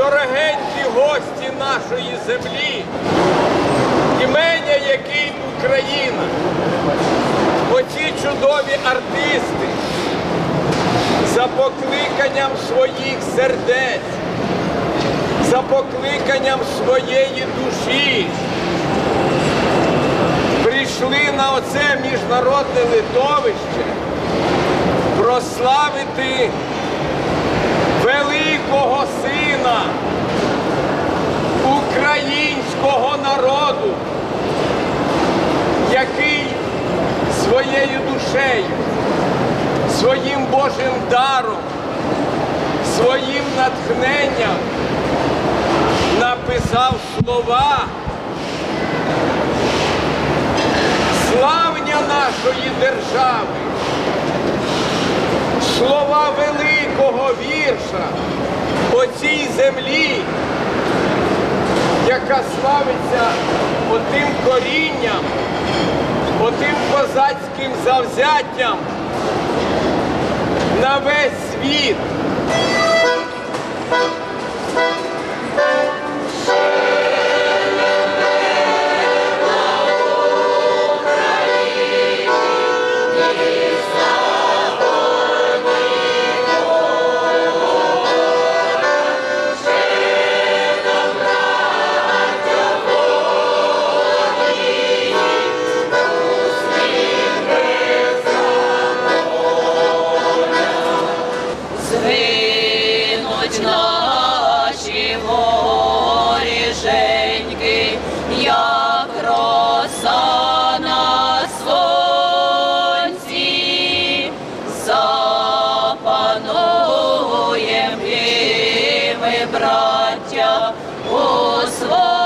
дорогенькі гості нашої землі, імення який Україна, оці чудові артисти за покликанням своїх сердець, за покликанням своєї душі прийшли на оце міжнародне литовище прославити великого сина українського народу, який своєю душею, своїм Божим даром, своїм натхненням написав слова славня нашої держави, слова великого вірша о цій землі, яка славиться отим корінням, отим козацьким завзяттям на весь світ. Будь наші горішеньки, як роса на сонці, запануєм і ми, браття, у своїй.